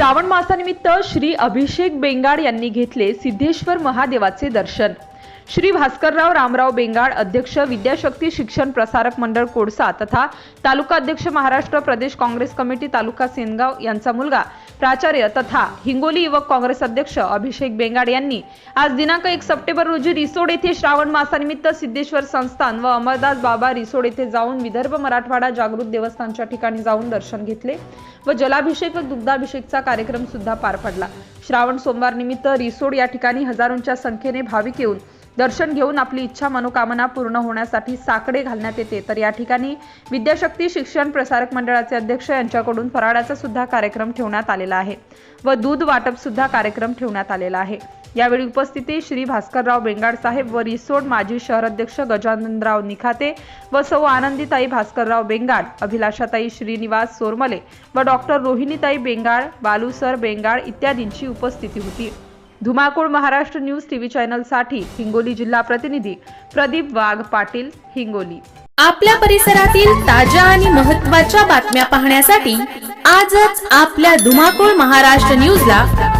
श्रावण मासानिमित्त श्री अभिषेक बेंगाड यांनी घेतले सिद्धेश्वर महादेवाचे दर्शन. श्री भास्करराव रामराव बेंगाड अध्यक्ष विद्याशक्ती शिक्षण प्रसारक मंडळ कोडसा तथा तालुका अध्यक्ष महाराष्ट्र प्रदेश काँग्रेस कमिटी तालुका सेनगाव यांचा मुलगा प्राचार्य तथा हिंगोली युवक काँग्रेस अध्यक्ष अभिषेक बेंगाड यांनी आज दिनांक एक सप्टेंबर रोजी रिसोड येथे श्रावण मासानिमित्त सिद्धेश्वर संस्थान व अमरदास बाबा रिसोड येथे जाऊन विदर्भ मराठवाडा जागृत देवस्थानच्या ठिकाणी जाऊन दर्शन घेतले व जलाभिषेक व दुग्धाभिषेकचा कार्यक्रम सुद्धा पार पडला. श्रावण सोमवार निमित्त रिसोड या ठिकाणी हजारोंच्या संख्येने भाविक येऊन दर्शन घेऊन आपली इच्छा मनोकामना पूर्ण होण्यासाठी साकडे घालण्यात येते. तर या ठिकाणी विद्याशक्ती शिक्षण प्रसारक मंडळाचे अध्यक्ष यांच्याकडून फराळाचा सुद्धा कार्यक्रम ठेवण्यात आलेला आहे व दूध वाटप सुद्धा कार्यक्रम ठेवण्यात आलेला आहे. यावेळी उपस्थिती श्री भास्करराव बेंगाड साहेब व रिसोड माजी शहराध्यक्ष गजाननराव निखाते व सौ आनंदीताई भास्करराव बेंगाड अभिलाषाताई श्रीनिवास सोरमले व डॉक्टर रोहिणीताई बेंगाड बालूसर बेंगाड इत्यादींची उपस्थिती होती. धुमाकूळ महाराष्ट्र न्यूज टीव्ही चॅनलसाठी हिंगोली जिल्हा प्रतिनिधी प्रदीप वाघ पाटील हिंगोली. आपल्या परिसरातील ताज्या आणि महत्त्वाच्या बातम्या पाहण्यासाठी आजच आपल्या धुमाकूळ महाराष्ट्र न्यूजला